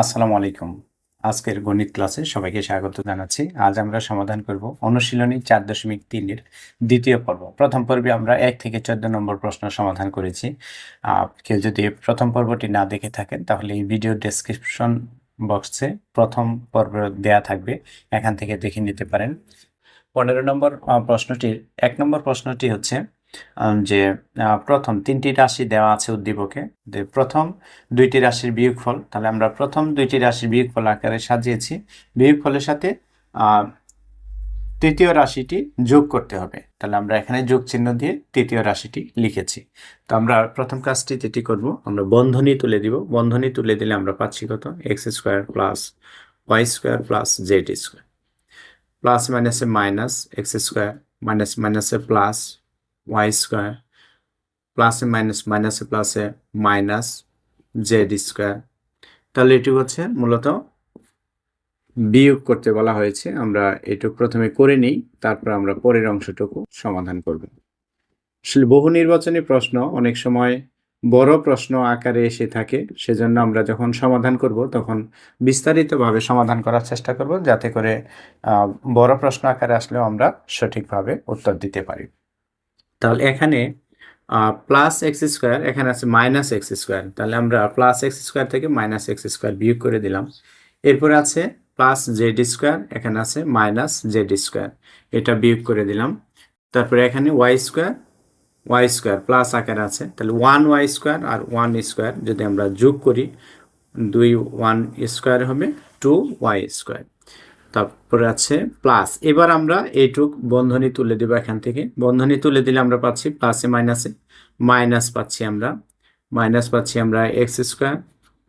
আসসালামু আলাইকুম। আজকের গণিত ক্লাসে সবাইকে স্বাগত জানাচ্ছি। আজ আমরা সমাধান করব অনুশীলনী চার দশমিক তিনের দ্বিতীয় পর্ব। প্রথম পর্বে আমরা এক থেকে চোদ্দ নম্বর প্রশ্ন সমাধান করেছি। কেউ যদি প্রথম পর্বটি না দেখে থাকেন, তাহলে এই ভিডিও ডেসক্রিপশন বক্সে প্রথম পর্ব দেয়া থাকবে। এখান থেকে দেখে নিতে পারেন। পনেরো নম্বর প্রশ্নটির, এক নম্বর প্রশ্নটি হচ্ছে যে প্রথম তিনটি রাশি দেওয়া আছে উদ্দীপকে, যে প্রথম দুইটি রাশির বিয়োগফল, তাহলে আমরা প্রথম দুইটি রাশির বিয়োগফল আকারে সাজিয়েছি। বিয়োগফলের সাথে তৃতীয় রাশিটি যোগ করতে হবে। তাহলে আমরা এখানে যোগ চিহ্ন দিয়ে তৃতীয় রাশিটি লিখেছি। তো আমরা প্রথম কাজটি যেটি করব, আমরা বন্ধনী তুলে দিব। বন্ধনী তুলে দিলে আমরা পাচ্ছি কত? X square plus y square plus z square. Plus মাইনাসে মাইনাস, এক্স স্কোয়ার মাইনাস মাইনাসে প্লাস ওয়াই স্কোয়ার প্লাসে মাইনাস মাইনাসে প্লাসে মাইনাস জেড স্কোয়ার তাহলে এটি হচ্ছে মূলত বিয়োগ করতে বলা হয়েছে। আমরা এটুকু প্রথমে করে নিই, তারপর আমরা পরের অংশটুকু সমাধান করব। আসলে বহু নির্বাচনী প্রশ্ন, অনেক সময় বড় প্রশ্ন আকারে এসে থাকে, সেজন্য আমরা যখন সমাধান করব, তখন বিস্তারিতভাবে সমাধান করার চেষ্টা করব, যাতে করে বড় প্রশ্ন আকারে আসলেও আমরা সঠিকভাবে উত্তর দিতে পারি। তাহলে এখানে প্লাস এক্স স্কোয়ার এখানে আছে মাইনাস এক্স স্কোয়ার তাহলে আমরা প্লাস এক্স স্কোয়ার থেকে মাইনাস এক্স স্কোয়ার বিয়োগ করে দিলাম। এরপর আছে প্লাস জেড স্কোয়ার এখানে আছে মাইনাস জেড স্কোয়ার এটা বিয়োগ করে দিলাম। তারপরে এখানে y square y square plus আকার আছে। তাহলে ওয়ান ওয়াই স্কোয়ার আর ওয়ান স্কোয়ার যদি আমরা যোগ করি, দুই ওয়ান স্কোয়ার হবে টু ওয়াই স্কোয়ার তারপরে আছে প্লাস এবার আমরা এইটুক বন্ধনী তুলে দেবো এখান থেকে। বন্ধনী তুলে দিলে আমরা পাচ্ছি প্লাসে মাইনাসে মাইনাস পাচ্ছি আমরা। মাইনাস পাচ্ছি আমরা এক্স স্কোয়ার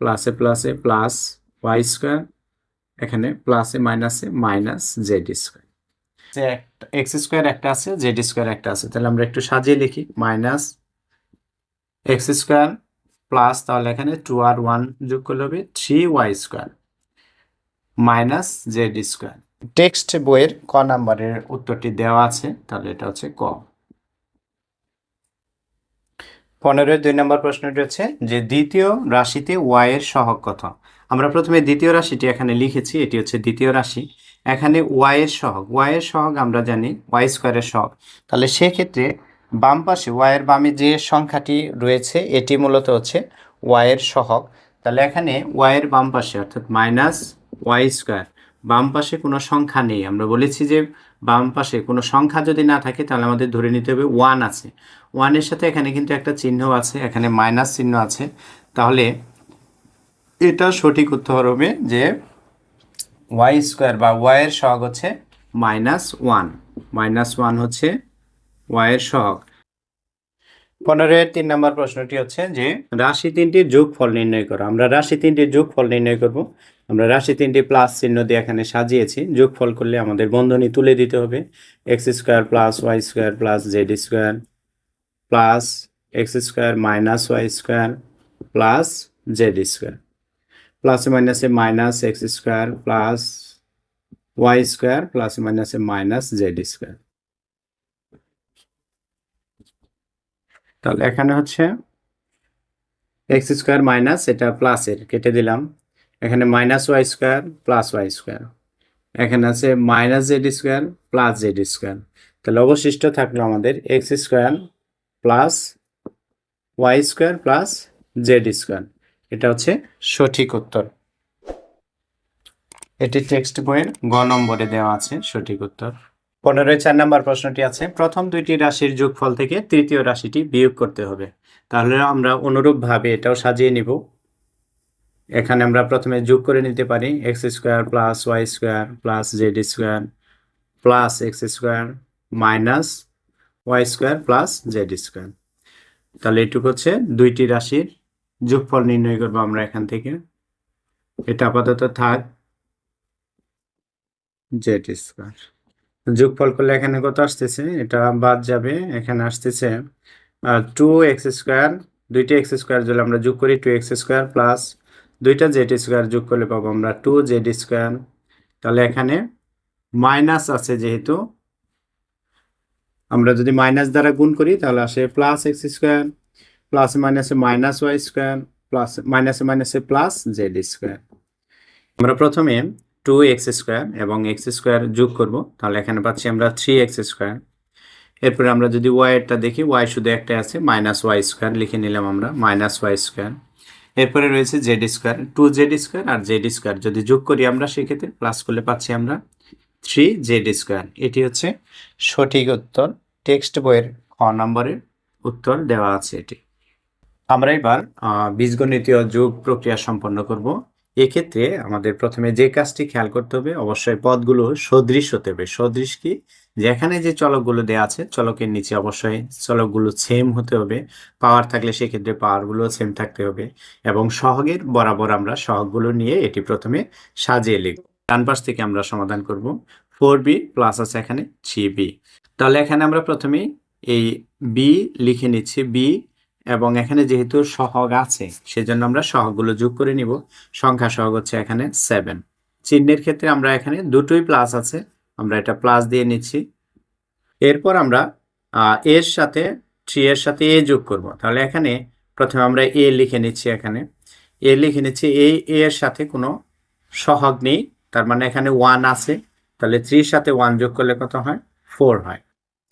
প্লাসে প্লাসে প্লাস ওয়াই স্কোয়ার এখানে প্লাসে মাইনাসে minus Z square X square একটা আছে জেড স্কোয়ার একটা আছে। তাহলে আমরা একটু সাজিয়ে লিখি। মাইনাস এক্স স্কোয়ার প্লাস তাহলে এখানে টু আর ওয়ান যোগ করলে হবে three y square minus z square. Text বইয়ের ক নাম্বারের উত্তরটি দেওয়া আছে, তাহলে এটা হচ্ছে ক। পনেরোর দুই নম্বর প্রশ্নটি হচ্ছে যে দ্বিতীয় রাশিতে ওয়াই এর সহগ কত? আমরা প্রথমে দ্বিতীয় রাশিটি এখানে লিখেছি, এটি হচ্ছে দ্বিতীয় রাশি। এখানে ওয়াই এর সহগ ওয়াই এর সহগ আমরা জানি ওয়াই স্কোয়ারের সহগ। তাহলে সেক্ষেত্রে বাম পাশে ওয়াই এর বামে যে সংখ্যাটি রয়েছে, এটি মূলত হচ্ছে ওয়াই এর সহগ। তাহলে এখানে ওয়াই এর বাম পাশে, অর্থাৎ মাইনাস ওয়াই স্কোয়ার বাম পাশে কোনো সংখ্যা নেই। আমরা বলেছি যে বাম পাশে কোনো সংখ্যা যদি না থাকে, তাহলে আমাদের ধরে নিতে হবে ওয়ান আছে। ওয়ানের সাথে এখানে কিন্তু একটা চিহ্ন আছে, এখানে মাইনাস চিহ্ন আছে। তাহলে এটা সঠিক উত্তর হবে যে ওয়াই স্কোয়ার বা ওয়াইয়ের সহগ হচ্ছে মাইনাস ওয়ান মাইনাস ওয়ান হচ্ছে ওয়াইয়ের সহগ। পনেরোর তিন নম্বর প্রশ্নটি হচ্ছে যে রাশি তিনটির যোগফল নির্ণয় করো। আমরা রাশি তিনটির যোগফল নির্ণয় করব। আমরা রাশি তিনটি প্লাস চিহ্ন দিয়ে এখানে সাজিয়েছি। যোগফল করলে আমাদের বন্ধনী তুলে দিতে হবে। X square plus y square plus z square plus x square minus y square plus z square. প্লাসে মাইনাসে minus x square plus y square প্লাসে মাইনাসে মাইনাস জেড স্কোয়ার। তাহলে এখানে হচ্ছে এক্স স্কোয়ার মাইনাস এটা প্লাসের, কেটে দিলাম। এখানে minus y square plus y square এখানে আছে minus z square plus z square তাহলে অবশিষ্ট থাকল আমাদের x square plus y square plus z square এটা হচ্ছে সঠিক উত্তর। এটি টেক্সট বইয়ের গ নম্বরে দেওয়া আছে সঠিক উত্তর। পনেরোয় চার নম্বর প্রশ্নটি আছে, প্রথম দুইটি রাশির যোগফল থেকে তৃতীয় রাশিটি বিয়োগ করতে হবে। তাহলে আমরা অনুরূপভাবে এটাও সাজিয়ে নিব। এখানে আমরা প্রথমে যোগ করে নিতে পারি x square plus y square plus z square plus x square minus y square plus z square. তাহলে এটুকু হচ্ছে দুইটি রাশির যোগফল নির্ণয় করব আমরা এখান থেকে। এটা আপাতত থাক জেড স্কোয়ার। যোগফল করলে এখানে কত আসতেছে? এটা বাদ যাবে। এখানে আসতেছে টু এক্স স্কোয়ার দুইটি এক্স স্কোয়ার যদি আমরা যোগ করি টু এক্স স্কোয়ার প্লাস দুইটা জেড স্কোয়ার যোগ করলে পাবো আমরা টু জেড স্কোয়ার তাহলে এখানে মাইনাস আছে যেহেতু। আমরা যদি মাইনাস দ্বারা গুণ করি, তাহলে আসে প্লাস এক্স স্কোয়ার প্লাস মাইনাসে মাইনাস ওয়াই স্কোয়ার প্লাস মাইনাসে মাইনাসে প্লাস জেড স্কোয়ার আমরা প্রথমে টু এক্স স্কোয়ার এবং এক্স স্কোয়ার যোগ করব, তাহলে এখানে পাচ্ছি আমরা থ্রি এক্স স্কোয়ার এরপরে আমরা যদি ওয়াইয়েরটা দেখি ওয়াই শুধু একটা আছে মাইনাস ওয়াই স্কোয়ার লিখে নিলাম আমরা মাইনাস ওয়াই স্কোয়ার এরপরে রয়েছে z square two z square আর জেড স্কোয়ার যদি যোগ করি আমরা, সেক্ষেত্রে প্লাস করলে পাচ্ছি আমরা থ্রি জেড স্কোয়ার এটি হচ্ছে সঠিক উত্তর। টেক্সট বইয়ের খ নম্বরের উত্তর দেওয়া আছে এটি। আমরা এবার বীজগণিতীয় যোগ প্রক্রিয়া সম্পন্ন করব। এক্ষেত্রে আমাদের প্রথমে যে কাজটি খেয়াল করতে হবে, অবশ্যই পদগুলো সদৃশ হতে হবে। সদৃশ কি? যেখানে যে চলকগুলো দেওয়া আছে, চলকের নিচে অবশ্যই চলকগুলো সেম হতে হবে। পাওয়ার থাকলে সেক্ষেত্রে পাওয়ারগুলো সেম থাকতে হবে এবং সহগের বরাবর আমরা সহগগুলো নিয়ে এটি প্রথমে সাজিয়ে লিখব। ডান পাশ থেকে আমরা সমাধান করব। ফোর বি প্লাস আছে এখানে থ্রি বি তাহলে এখানে আমরা প্রথমে এই বি লিখে নিচ্ছি বি এবং এখানে যেহেতু সহগ আছে, সেজন্য আমরা সহগগুলো যোগ করে নিব। সংখ্যা সহগ হচ্ছে এখানে সেভেন চিহ্নের ক্ষেত্রে আমরা এখানে দুটোই প্লাস আছে। আমরা এটা প্লাস দিয়ে নিচ্ছি। এরপর আমরা এর সাথে থ্রি এর সাথে এ যোগ করব। তাহলে এখানে প্রথমে আমরা এ লিখে নিচ্ছি এখানে। এ লিখে নিচ্ছি এই এর সাথে কোনো সহগ নেই, তার মানে এখানে ওয়ান আছে। তাহলে থ্রির সাথে ওয়ান যোগ করলে কত হয়? ফোর হয়।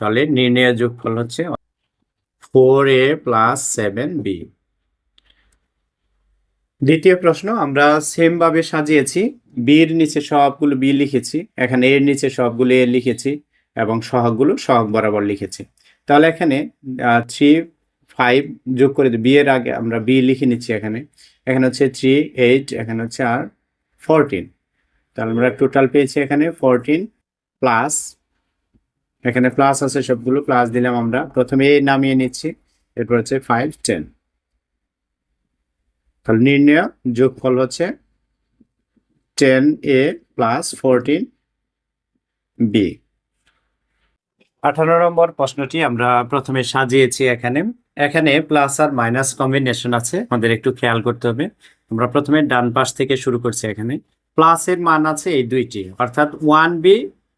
তাহলে নির্ণয় যোগফল হচ্ছে four a plus seven b দ্বিতীয় প্রশ্ন, আমরা সেমভাবে সাজিয়েছি। বির নিচে সবগুলো বি লিখেছি, এখানে এর নিচে সবগুলো এ লিখেছি এবং সহগগুলো সহগ বরাবর লিখেছি। তাহলে এখানে থ্রি ফাইভ যোগ করে দিই বি এর আগে আমরা বি লিখে নিচ্ছি এখানে। এখানে হচ্ছে থ্রি এইট এখানে হচ্ছে আর ফোরটিন তাহলে আমরা টোটাল পেয়েছি এখানে ফোরটিন প্লাস এখানে প্লাস আছে সবগুলো প্লাস দিলাম আমরা। প্রথমে এ নামিয়ে নিচ্ছি, এরপর হচ্ছে ফাইভ টেন তাহলে নির্ণয়, যোগফল হচ্ছে ten a plus fourteen b. আঠারো নম্বর প্রশ্নটি আমরা প্রথমে সাজিয়েছি এখানে। এখানে প্লাস আর মাইনাস কম্বিনেশন আছে, আমাদের একটু খেয়াল করতে হবে। আমরা প্রথমে ডান পাশ থেকে শুরু করছি এখানে। প্লাসের মান আছে এই দুইটি, অর্থাৎ ওয়ান বি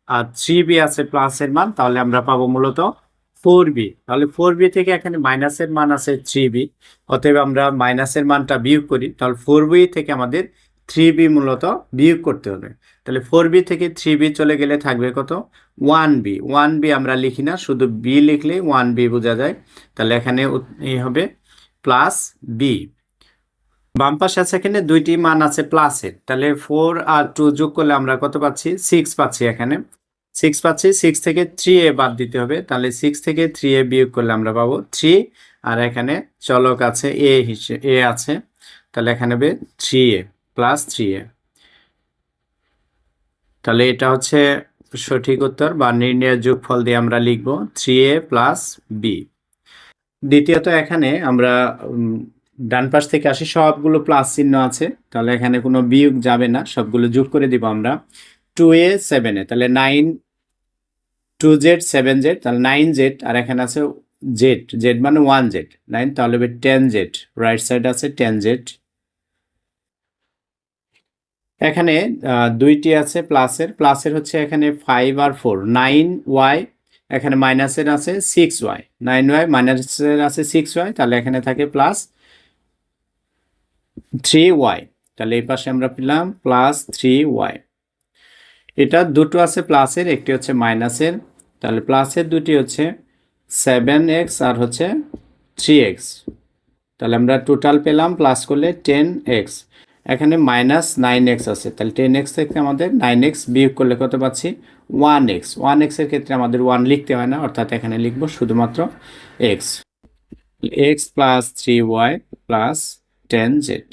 আর থ্রি বি আছে প্লাসের মান, তাহলে আমরা পাবো মূলত ফোর বি। তাহলে ফোর বি থেকে এখানে মাইনাসের মান আছে থ্রি বি, অতএব আমরা মাইনাসের মানটা বিয়োগ করি, তাহলে ফোর বি থেকে আমাদের থ্রি বি মূলত বিয়োগ করতে হবে। তাহলে ফোর বি থেকে থ্রি বি চলে গেলে থাকবে কত? One B. ওয়ান বি আমরা লিখি না, শুধু বি লিখলেই ওয়ান বি বোঝা যায়। তাহলে এখানে এই হবে প্লাস বি। বাম পাশে আছে এখানে দুইটি মান আছে প্লাসের। তাহলে ফোর আর টু যোগ করলে আমরা কত পাচ্ছি? সিক্স পাচ্ছি এখানে। সিক্স পাচ্ছি, সিক্স থেকে থ্রি এ বাদ দিতে হবে। তাহলে সিক্স থেকে থ্রি এ বিয়োগ করলে আমরা পাবো থ্রি। আর এখানে চলক আছে, এ হিসেবে এ আছে। তাহলে এখানে হবে three a. Plus three a. তাহলে এটা হচ্ছে সঠিক উত্তর বা নির্ণয়ের যোগফল দিয়ে আমরা লিখব থ্রি এ প্লাস বি দ্বিতীয়ত এখানে আমরা ডান পাশ থেকে আসি, সবগুলো প্লাস চিহ্ন আছে। তাহলে এখানে কোনো বিয়োগ যাবে না, সবগুলো যোগ করে দিব আমরা টু এ। সেভেন তাহলে nine two z seven z তাহলে নাইন জেড আর এখানে আছে জেড জেড মানে ওয়ান জেড নাইন তাহলে টেন জেড রাইট সাইড আছে টেন জেড এখানে দুইটি আছে প্লাসের। প্লাসের হচ্ছে এখানে ফাইভ আর ফোর নাইন ওয়াই এখানে মাইনাসের আছে সিক্স ওয়াই নাইন ওয়াই মাইনাসের আছে সিক্স ওয়াই তাহলে এখানে থাকে প্লাস থ্রি ওয়াই তাহলে এই পাশে আমরা পেলাম প্লাস থ্রি ওয়াই এটা দুটো আছে প্লাসের, একটি হচ্ছে মাইনাসের তাহলে প্লাসের দুটি হচ্ছে সেভেন এক্স আর হচ্ছে থ্রি এক্স তাহলে আমরা টোটাল পেলাম প্লাস করলে টেন এক্স এখানে মাইনাস নাইন এক্স আছে। তাহলে টেন এক্স থেকে আমাদের নাইন এক্স বিয়োগ করলে কত পাচ্ছি? ওয়ান এক্স ওয়ান এক্সের ক্ষেত্রে আমাদের ওয়ান লিখতে হয় না, অর্থাৎ এখানে লিখব শুধুমাত্র x x plus three y plus ten z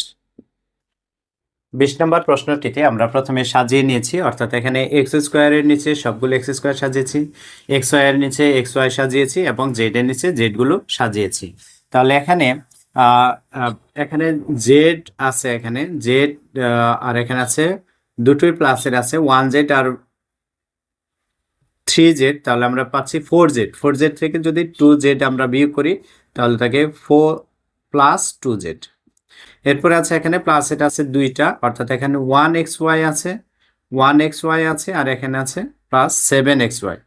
বিশ নম্বর প্রশ্নটিতে আমরা প্রথমে সাজিয়ে নিয়েছি, অর্থাৎ এখানে এক্স স্কোয়ারের নিচে সবগুলো এক্স স্কোয়ার সাজিয়েছি। এক্স ওয়াইয়ের নিচে এক্স ওয়াই সাজিয়েছি এবং জেড এর নিচে জেডগুলো সাজিয়েছি। তাহলে এখানে এখানে জেড আছে এখানে। জেড আর এখানে আছে দুটোই প্লাসের আছে। ওয়ান জেড আর থ্রি জেড তাহলে আমরা পাচ্ছি ফোর জেড ফোর জেড থেকে যদি টু জেড আমরা বিয়োগ করি, তাহলে থাকে ফোর প্লাস টু জেড এরপরে আছে এখানে প্লাস এটা আছে দুইটা, অর্থাৎ এখানে ওয়ান এক্স ওয়াই আছে ওয়ান এক্স ওয়াই আছে, আর এখানে আছে plus seven x y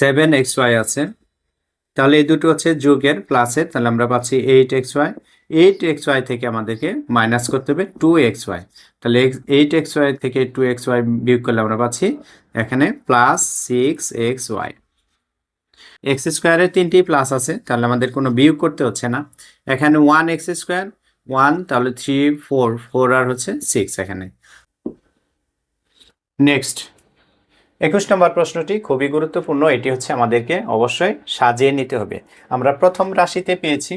seven x y আছে। তাহলে এই দুটো হচ্ছে যোগের প্লাসের তাহলে আমরা পাচ্ছি eight x y eight x y থেকে আমাদেরকে মাইনাস করতে হবে টু এক্স ওয়াই তাহলে এইট এক্স ওয়াই থেকে টু এক্স ওয়াই বিয়োগ করলে আমরা পাচ্ছি এখানে plus six x y x স্কোয়ারের তিনটি প্লাস আছে, তাহলে আমাদের কোনো বিয়োগ করতে হচ্ছে না। এখানে ওয়ান এক্স স্কোয়ার ওয়ান তাহলে থ্রি ফোর ফোর আর হচ্ছে সিক্স এখানে। নেক্সট একুশ নম্বর প্রশ্নটি খুবই গুরুত্বপূর্ণ, এটি হচ্ছে আমাদেরকে অবশ্যই সাজিয়ে নিতে হবে। আমরা প্রথম রাশিতে পেয়েছি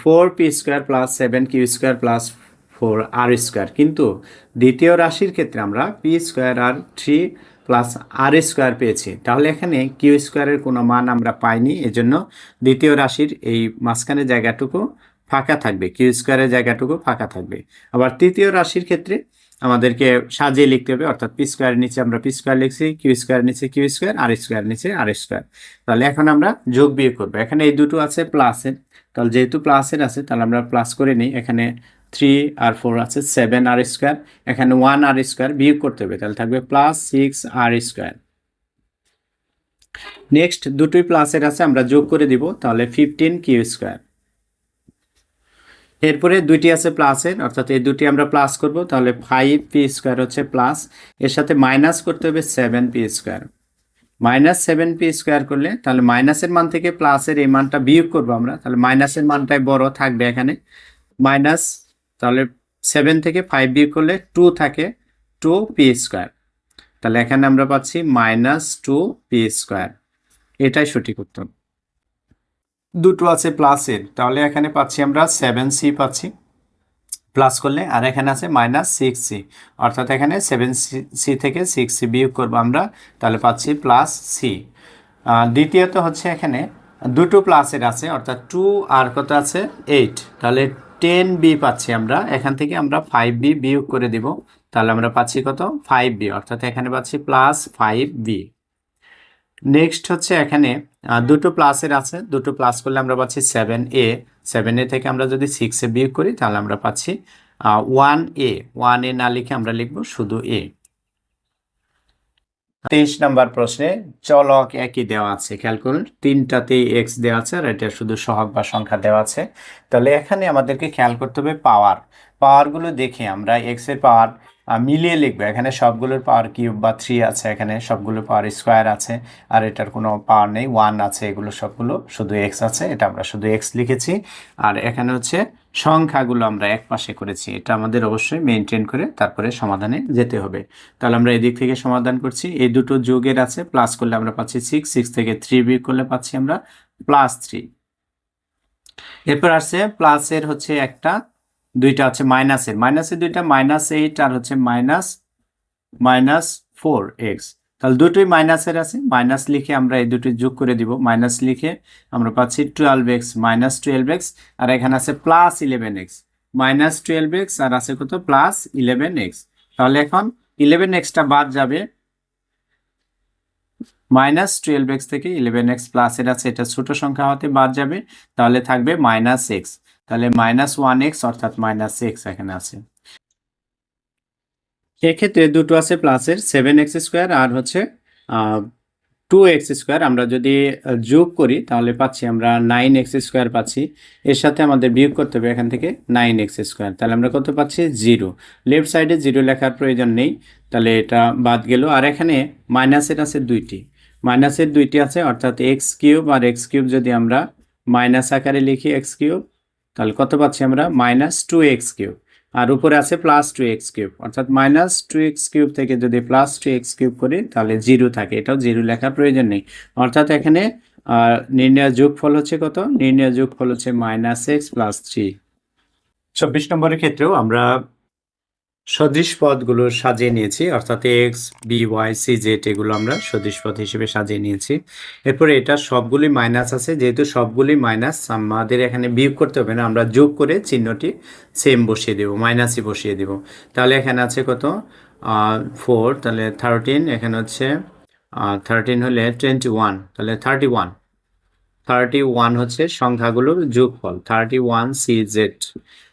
four p square plus seven q square plus four r square কিন্তু দ্বিতীয় রাশির ক্ষেত্রে আমরা পি স্কোয়ার আর থ্রি প্লাস আর স্কোয়ার পেয়েছি। তাহলে এখানে কিউ স্কোয়ারের কোনো মান আমরা পাইনি, এজন্য দ্বিতীয় রাশির এই মাঝখানে জায়গাটুকু ফাঁকা থাকবে কিউ স্কোয়ারের জায়গাটুকু ফাঁকা থাকবে। আবার তৃতীয় রাশির ক্ষেত্রে আমাদেরকে সাজিয়ে লিখতে হবে, অর্থাৎ পি স্কোয়ারের নিচে আমরা পি স্কোয়ার লিখছি, কিউ স্কোয়ার নিচে কিউ স্কোয়ার, আর স্কোয়ার নিচে আর স্কোয়ার। তাহলে এখন আমরা যোগ বিয়োগ করব। এখানে এই দুটো আছে প্লাসের তাহলে যেহেতু প্লাসের আছে, তাহলে আমরা প্লাস করে নিই। এখানে থ্রি আর ফোর আছে সেভেন আর স্কোয়ার এখানে ওয়ান আর স্কোয়ার বিয়োগ করতে হবে, তাহলে থাকবে plus six r square next দুটোই প্লাসের আছে, আমরা যোগ করে দিব, তাহলে ফিফটিন কিউ স্কোয়ার। এরপরে দুইটি আছে প্লাসের অর্থাৎ এই দুটি আমরা প্লাস করব, তাহলে ফাইভ পি স্কোয়ার হচ্ছে প্লাস এর সাথে মাইনাস করতে হবে seven p square minus seven p square করলে, তাহলে মাইনাসের মান থেকে প্লাসের এই মানটা বিয়োগ করব আমরা, তাহলে মাইনাসের মানটাই বড় থাকবে এখানে। মাইনাস তাহলে সেভেন থেকে ফাইভ বিয়োগ করলে টু থাকে টু পি স্কোয়ার তাহলে এখানে আমরা পাচ্ছি মাইনাস টু পি স্কোয়ার এটাই সঠিক উত্তর। দুটো আছে প্লাসের তাহলে এখানে পাচ্ছি আমরা সেভেন সি পাচ্ছি। প্লাস করলে আর এখানে আছে মাইনাস সিক্স সি অর্থাৎ এখানে সেভেন সি থেকে সিক্স সি বিয়োগ করব আমরা, তাহলে পাচ্ছি প্লাস সি দ্বিতীয়ত হচ্ছে এখানে দুটো প্লাসের আছে, অর্থাৎ টু আর কত আছে? এইট তাহলে টেন বি পাচ্ছি আমরা, এখান থেকে আমরা ফাইভ বি বিয়োগ করে দিব। তাহলে আমরা পাচ্ছি কত? ফাইভ বি অর্থাৎ এখানে পাচ্ছি প্লাস ফাইভ বি নেক্সট হচ্ছে এখানে দুটো প্লাসের আছে। দুটো প্লাস করলে আমরা পাচ্ছি সেভেন এ সেভেন এ থেকে আমরা যদি সিক্সে বিয়োগ করি, তাহলে আমরা পাচ্ছি ওয়ান এ ওয়ান এ না লিখে আমরা লিখব শুধু এ তেইশ নাম্বার প্রশ্নে চলক একই দেওয়া আছে, খেয়াল করুন। তিনটাতেই এক্স দেওয়া আছে আর এটা শুধু সহগ বা সংখ্যা দেওয়া আছে। তাহলে এখানে আমাদেরকে খেয়াল করতে হবে পাওয়ার পাওয়ারগুলো দেখে আমরা এক্সের পাওয়ার মিলিয়ে লিখব। এখানে সবগুলোর পাওয়ার কিউব বা থ্রি আছে, এখানে সবগুলো পাওয়ার স্কোয়ার আছে, আর এটার কোনো পাওয়ার নেই ওয়ান আছে, এগুলো সবগুলো শুধু এক্স আছে, এটা আমরা শুধু এক্স লিখেছি। আর এখানে হচ্ছে সংখ্যাগুলো আমরা এক পাশে করেছি, এটা আমাদের অবশ্যই মেনটেন করে তারপরে সমাধানে যেতে হবে। তাহলে আমরা এদিক থেকে সমাধান করছি, এই দুটো যোগের আছে প্লাস করলে আমরা পাচ্ছি সিক্স সিক্স থেকে থ্রি বিয়োগ করলে পাচ্ছি আমরা প্লাস থ্রি এরপর আসছে প্লাসের হচ্ছে একটা দুইটা আছে মাইনাসের মাইনাসের দুইটা মাইনাস এইট আর হচ্ছে মাইনাস মাইনাস ফোর এক্স তাহলে দুটোই মাইনাসের আছে। মাইনাস লিখে আমরা এই দুটি যোগ করে দিব। মাইনাস লিখে আমরা পাচ্ছি twelve x minus twelve x আর এখানে আছে plus eleven x minus twelve x আর আছে কত? প্লাস ইলেভেন এক্স তাহলে এখন ইলেভেন এক্সটা বাদ যাবে। মাইনাস টুয়েলভ এক্স থেকে ইলেভেন এক্স প্লাসের আছে। এটা ছোট সংখ্যা হতে বাদ যাবে। তাহলে থাকবে মাইনাস এক্স তাহলে মাইনাস ওয়ান এক্স অর্থাৎ মাইনাস এক্স এখানে আছে। এক্ষেত্রে দুটো আছে প্লাসের সেভেন এক্স স্কোয়ার আর হচ্ছে টু এক্স স্কোয়ার আমরা যদি যোগ করি, তাহলে পাচ্ছি আমরা নাইন এক্স স্কোয়ার পাচ্ছি। এর সাথে আমাদের বিয়োগ করতে হবে এখান থেকে নাইন এক্স স্কোয়ার তাহলে আমরা কত পাচ্ছি? জিরো লেফট সাইডে জিরো লেখার প্রয়োজন নেই। তাহলে এটা বাদ গেল। আর এখানে মাইনাসের আছে দুইটি। মাইনাসের দুইটি আছে, অর্থাৎ এক্স কিউব আর এক্স কিউব যদি আমরা মাইনাস আকারে লিখি এক্স কিউব তাহলে কত পাচ্ছি আমরা? মাইনাস টু এক্স কিউব আর উপরে আছে প্লাস টু এক্স কিউব অর্থাৎ মাইনাস টু এক্স কিউব থেকে যদি প্লাস টু এক্স কিউব করি, তাহলে জিরো থাকে। এটাও জিরো লেখার প্রয়োজন নেই। অর্থাৎ এখানে নির্ণয় যোগফল হচ্ছে কত? নির্ণয় যোগফল হচ্ছে মাইনাস এক্স প্লাস থ্রি চব্বিশ নম্বরের ক্ষেত্রেও আমরা সদৃশ পদগুলো সাজিয়ে নিয়েছি, অর্থাৎ x b y c z এগুলো আমরা সদৃশ পদ হিসেবে সাজিয়ে নিয়েছি। এরপরে এটা সবগুলি মাইনাস আছে, যেহেতু সবগুলি মাইনাস আমাদের এখানে বিয়োগ করতে হবে না, আমরা যোগ করে চিহ্নটি সেম বসিয়ে দেব মাইনাসই বসিয়ে দেব। তাহলে এখানে আছে কত? ফোর তাহলে থার্টিন এখানে হচ্ছে থার্টিন হলে টোয়েন্টি ওয়ান তাহলে থার্টি ওয়ান থার্টি ওয়ান হচ্ছে সংখ্যাগুলোর যোগফল থার্টি ওয়ান সি জেড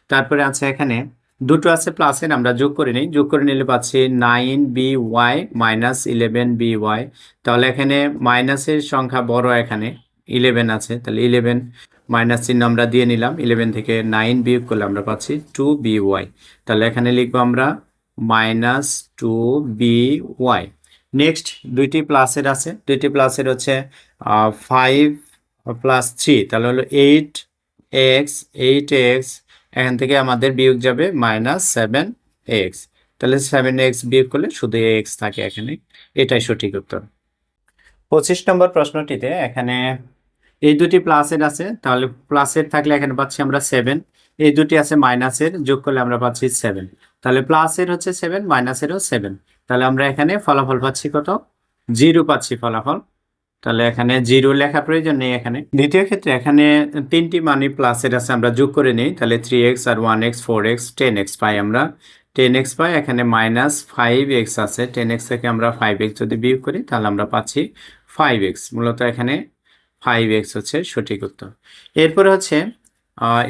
তারপরে আছে এখানে দুটো আছে প্লাসের আমরা যোগ করে নিই। যোগ করে নিলে পাচ্ছি nine b y minus eleven b y তাহলে এখানে মাইনাসের সংখ্যা বড় এখানে ইলেভেন আছে। তাহলে ইলেভেন মাইনাস চিহ্ন আমরা দিয়ে নিলাম। ইলেভেন থেকে নাইন বিয়োগ করলে আমরা পাচ্ছি টু বি ওয়াই তাহলে এখানে লিখব আমরা minus two b y next দুইটি প্লাসের আছে। দুইটি প্লাসের হচ্ছে ফাইভ প্লাস থ্রি তাহলে হলো এইট এক্স এইট এক্স এখান থেকে আমাদের বিয়োগ যাবে মাইনাস সেভেন এক্স তাহলে সেভেন এক্স বিয়োগ করলে শুধু এক্স থাকে এখানে। এটাই সঠিক উত্তর। পঁচিশ নম্বর প্রশ্নটিতে এখানে এই দুটি প্লাসের আছে, তাহলে প্লাসের থাকলে এখানে পাচ্ছি আমরা সেভেন এই দুটি আছে মাইনাসের যোগ করলে আমরা পাচ্ছি সেভেন তাহলে প্লাসের হচ্ছে সেভেন মাইনাসেরও সেভেন তাহলে আমরা এখানে ফলাফল পাচ্ছি কত? জিরো পাচ্ছি ফলাফল। তাহলে এখানে জিরো লেখা প্রয়োজন নেই এখানে। দ্বিতীয় ক্ষেত্রে এখানে তিনটি মানি প্লাসের আছে, আমরা যোগ করে নিই। তাহলে থ্রি এক্স আর one x four x ten x পাই আমরা। টেন এক্স পাই, এখানে মাইনাস ফাইভ এক্স আছে। টেন এক্স থেকে আমরা ফাইভ এক্স যদি বিয়োগ করি, তাহলে আমরা পাচ্ছি ফাইভ এক্স মূলত এখানে ফাইভ এক্স হচ্ছে সঠিক উত্তর। এরপরে হচ্ছে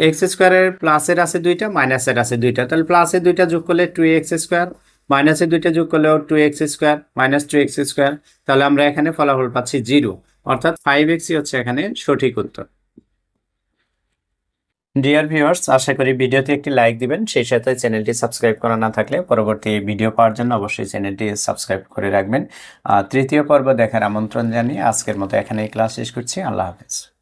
এক্স স্কোয়ারের প্লাসের আছে দুইটা মাইনাসের আছে দুইটা। তাহলে প্লাসের দুইটা যোগ করলে টু এক্স স্কোয়ার মাইনাসের দুইটা যোগ করলেও two x square minus two x square তাহলে আমরা এখানে ফলাফল পাচ্ছি জিরো। অর্থাৎ ফাইভ এক্সই হচ্ছে এখানে সঠিক উত্তর। ডিয়ার ভিউয়ার্স আশা করি ভিডিওতে একটি লাইক দিবেন। সেই সাথে চ্যানেলটি সাবস্ক্রাইব করা না থাকলে পরবর্তী ভিডিও পাওয়ার জন্য অবশ্যই চ্যানেলটি সাবস্ক্রাইব করে রাখবেন। তৃতীয় পর্ব দেখার আমন্ত্রণ জানিয়ে আজকের মতো এখানেই ক্লাস শেষ করছি। আল্লাহ হাফেজ।